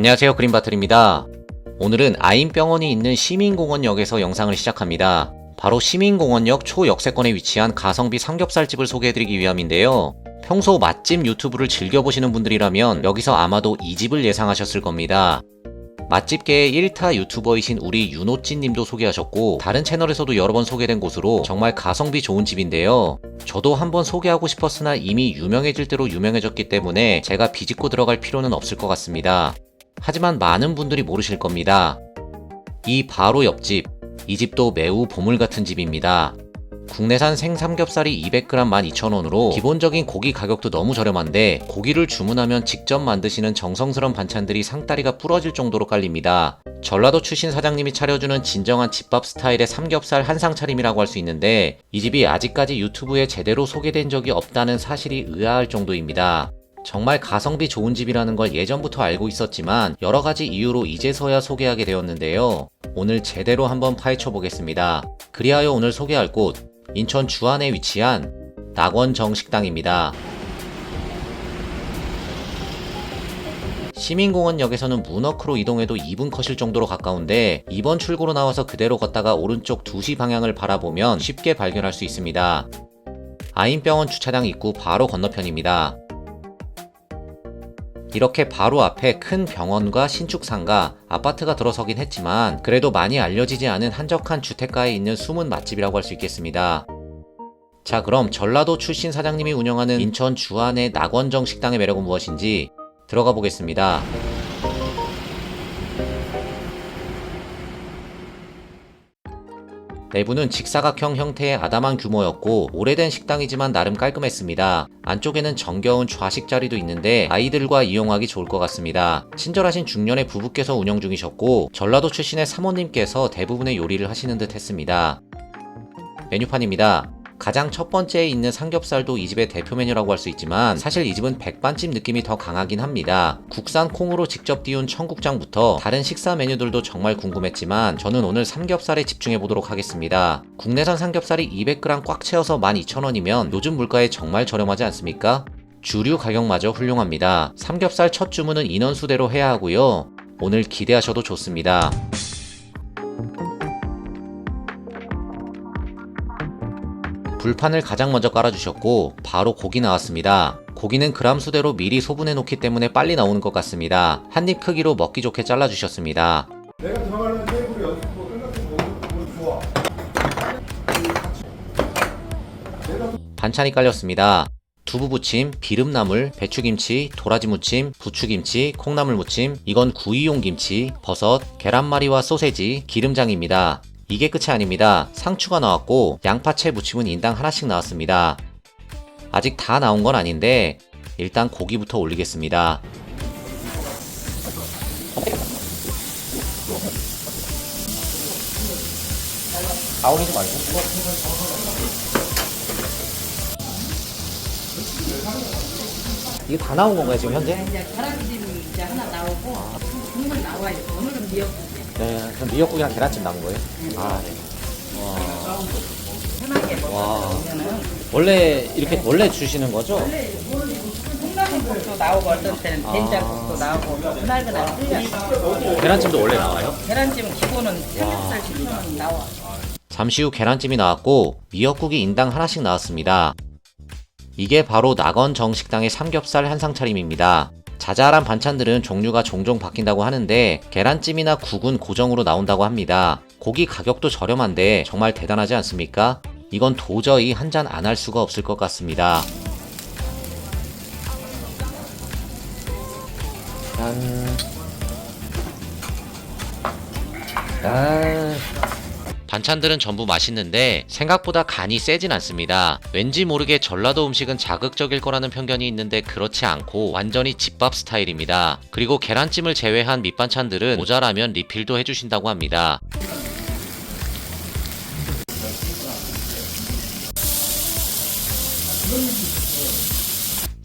안녕하세요 그린바틀입니다. 오늘은 아인병원이 있는 시민공원역에서 영상을 시작합니다. 바로 시민공원역 초역세권에 위치한 가성비 삼겹살집을 소개해드리기 위함인데요. 평소 맛집 유튜브를 즐겨보시는 분들이라면 여기서 아마도 이 집을 예상하셨을 겁니다. 맛집계의 1타 유튜버이신 우리 윤호찐님도 소개하셨고 다른 채널에서도 여러 번 소개된 곳으로 정말 가성비 좋은 집인데요. 저도 한번 소개하고 싶었으나 이미 유명해질 대로 유명해졌기 때문에 제가 비집고 들어갈 필요는 없을 것 같습니다. 하지만 많은 분들이 모르실 겁니다. 이 바로 옆집, 이 집도 매우 보물 같은 집입니다. 국내산 생삼겹살이 200g 12,000원으로 기본적인 고기 가격도 너무 저렴한데 고기를 주문하면 직접 만드시는 정성스러운 반찬들이 상다리가 부러질 정도로 깔립니다. 전라도 출신 사장님이 차려주는 진정한 집밥 스타일의 삼겹살 한상 차림이라고 할 수 있는데 이 집이 아직까지 유튜브에 제대로 소개된 적이 없다는 사실이 의아할 정도입니다. 정말 가성비 좋은 집이라는 걸 예전부터 알고 있었지만 여러 가지 이유로 이제서야 소개하게 되었는데요. 오늘 제대로 한번 파헤쳐 보겠습니다. 그리하여 오늘 소개할 곳, 인천 주안에 위치한 낙원정 식당입니다. 시민공원역에서는 문워크로 이동해도 2분 컷일 정도로 가까운데 2번 출구로 나와서 그대로 걷다가 오른쪽 2시 방향을 바라보면 쉽게 발견할 수 있습니다. 아인병원 주차장 입구 바로 건너편입니다. 이렇게 바로 앞에 큰 병원과 신축상가, 아파트가 들어서긴 했지만 그래도 많이 알려지지 않은 한적한 주택가에 있는 숨은 맛집이라고 할 수 있겠습니다. 자 그럼 전라도 출신 사장님이 운영하는 인천 주안의 낙원정 식당의 매력은 무엇인지 들어가 보겠습니다. 내부는 직사각형 형태의 아담한 규모였고 오래된 식당이지만 나름 깔끔했습니다. 안쪽에는 정겨운 좌식 자리도 있는데 아이들과 이용하기 좋을 것 같습니다. 친절하신 중년의 부부께서 운영 중이셨고 전라도 출신의 사모님께서 대부분의 요리를 하시는 듯 했습니다. 메뉴판입니다. 가장 첫 번째에 있는 삼겹살도 이 집의 대표 메뉴라고 할 수 있지만 사실 이 집은 백반집 느낌이 더 강하긴 합니다. 국산 콩으로 직접 띄운 청국장부터 다른 식사 메뉴들도 정말 궁금했지만 저는 오늘 삼겹살에 집중해 보도록 하겠습니다. 국내산 삼겹살이 200g 꽉 채워서 12,000원이면 요즘 물가에 정말 저렴하지 않습니까? 주류 가격마저 훌륭합니다. 삼겹살 첫 주문은 인원수대로 해야 하고요. 오늘 기대하셔도 좋습니다. 불판을 가장 먼저 깔아주셨고 바로 고기 나왔습니다. 고기는 그람 수대로 미리 소분해 놓기 때문에 빨리 나오는 것 같습니다. 한 입 크기로 먹기 좋게 잘라주셨습니다. 내가 들어가려는 테이블이 어디 있고 끝났을 때 좋아. 반찬이 깔렸습니다. 두부 부침, 비름나물, 배추김치, 도라지 무침, 부추김치, 콩나물 무침, 이건 구이용 김치, 버섯, 계란말이와 소세지, 기름장입니다. 이게 끝이 아닙니다. 상추가 나왔고 양파채 무침은 인당 하나씩 나왔습니다. 아직 다 나온 건 아닌데 일단 고기부터 올리겠습니다. 다 올리지 말고. 이게 다 나온 건가요 지금 현재? 이제 계란찜 이제 하나 나오고 국물 나와요. 오늘은 미역국. 네, 그럼 미역국이랑 계란찜 남은 거예요? 아, 네. 먹어. 와. 원래 이렇게 원래 주시는 거죠? 콩나물국도 나오고 어떤 때는 된장국도 나오고 그날그날 틀려. 계란찜도 원래 나와요? 계란찜은 기본은 삼겹살 기본은 나와. 잠시 후 계란찜이 나왔고 미역국이 인당 하나씩 나왔습니다. 이게 바로 낙원 정식당의 삼겹살 한상 차림입니다. 자잘한 반찬들은 종류가 종종 바뀐다고 하는데 계란찜이나 국은 고정으로 나온다고 합니다. 고기 가격도 저렴한데 정말 대단하지 않습니까? 이건 도저히 한 잔 안 할 수가 없을 것 같습니다. 짠. 짠. 반찬들은 전부 맛있는데 생각보다 간이 세진 않습니다. 왠지 모르게 전라도 음식은 자극적일 거라는 편견이 있는데 그렇지 않고 완전히 집밥 스타일입니다. 그리고 계란찜을 제외한 밑반찬들은 모자라면 리필도 해주신다고 합니다.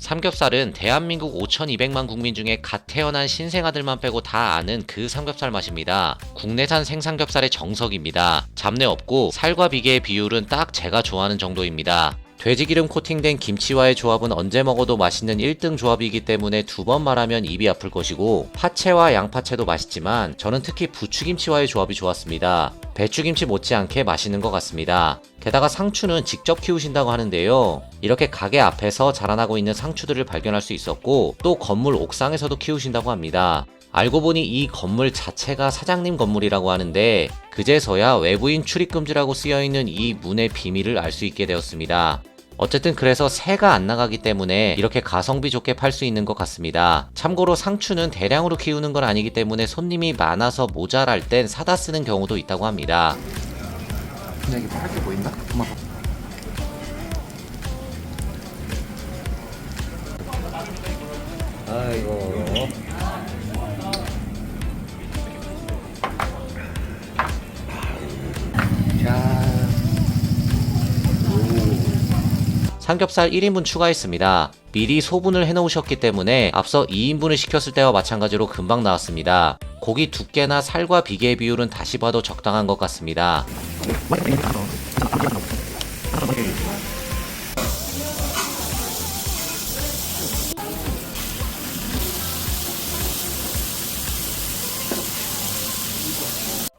삼겹살은 대한민국 5,200만 국민 중에 갓 태어난 신생아들만 빼고 다 아는 그 삼겹살 맛입니다. 국내산 생삼겹살의 정석입니다. 잡내 없고 살과 비계의 비율은 딱 제가 좋아하는 정도입니다. 돼지기름 코팅된 김치와의 조합은 언제 먹어도 맛있는 1등 조합이기 때문에 두 번 말하면 입이 아플 것이고 파채와 양파채도 맛있지만 저는 특히 부추김치와의 조합이 좋았습니다. 배추김치 못지않게 맛있는 것 같습니다. 게다가 상추는 직접 키우신다고 하는데요. 이렇게 가게 앞에서 자라나고 있는 상추들을 발견할 수 있었고 또 건물 옥상에서도 키우신다고 합니다. 알고 보니 이 건물 자체가 사장님 건물이라고 하는데 그제서야 외부인 출입 금지라고 쓰여 있는 이 문의 비밀을 알 수 있게 되었습니다. 어쨌든 그래서 새가 안 나가기 때문에 이렇게 가성비 좋게 팔 수 있는 것 같습니다. 참고로 상추는 대량으로 키우는 건 아니기 때문에 손님이 많아서 모자랄 땐 사다 쓰는 경우도 있다고 합니다. 근데 이게 할게 보인다? 한번 봐. 아이고. 삼겹살 1인분 추가했습니다. 미리 소분을 해놓으셨기 때문에 앞서 2인분을 시켰을 때와 마찬가지로 금방 나왔습니다. 고기 두께나 살과 비계의 비율은 다시 봐도 적당한 것 같습니다.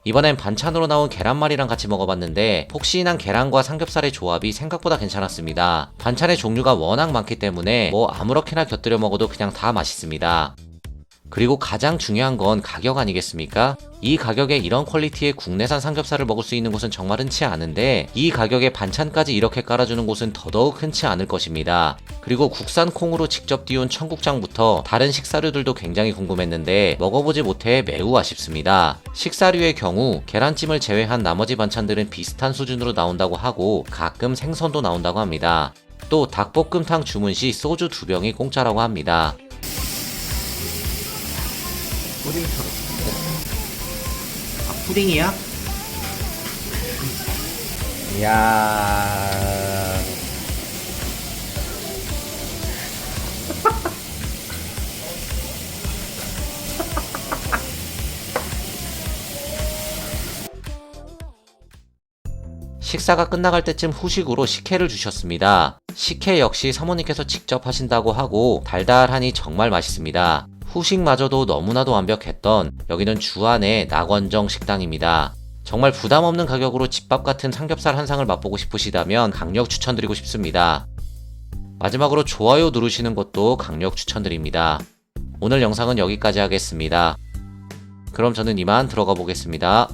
이번엔 반찬으로 나온 계란말이랑 같이 먹어봤는데 폭신한 계란과 삼겹살의 조합이 생각보다 괜찮았습니다. 반찬의 종류가 워낙 많기 때문에 뭐 아무렇게나 곁들여 먹어도 그냥 다 맛있습니다. 그리고 가장 중요한 건 가격 아니겠습니까? 이 가격에 이런 퀄리티의 국내산 삼겹살을 먹을 수 있는 곳은 정말 흔치 않은데 이 가격에 반찬까지 이렇게 깔아주는 곳은 더더욱 흔치 않을 것입니다. 그리고 국산 콩으로 직접 띄운 청국장부터 다른 식사류들도 굉장히 궁금했는데 먹어보지 못해 매우 아쉽습니다. 식사류의 경우 계란찜을 제외한 나머지 반찬들은 비슷한 수준으로 나온다고 하고 가끔 생선도 나온다고 합니다. 또 닭볶음탕 주문 시 소주 두 병이 공짜라고 합니다. 푸딩처럼. 아, 푸딩이야? 이야. 식사가 끝나갈 때쯤 후식으로 식혜를 주셨습니다. 식혜 역시 사모님께서 직접 하신다고 하고 달달하니 정말 맛있습니다. 후식마저도 너무나도 완벽했던 여기는 주안의 낙원정 식당입니다. 정말 부담 없는 가격으로 집밥 같은 삼겹살 한 상을 맛보고 싶으시다면 강력 추천드리고 싶습니다. 마지막으로 좋아요 누르시는 것도 강력 추천드립니다. 오늘 영상은 여기까지 하겠습니다. 그럼 저는 이만 들어가 보겠습니다.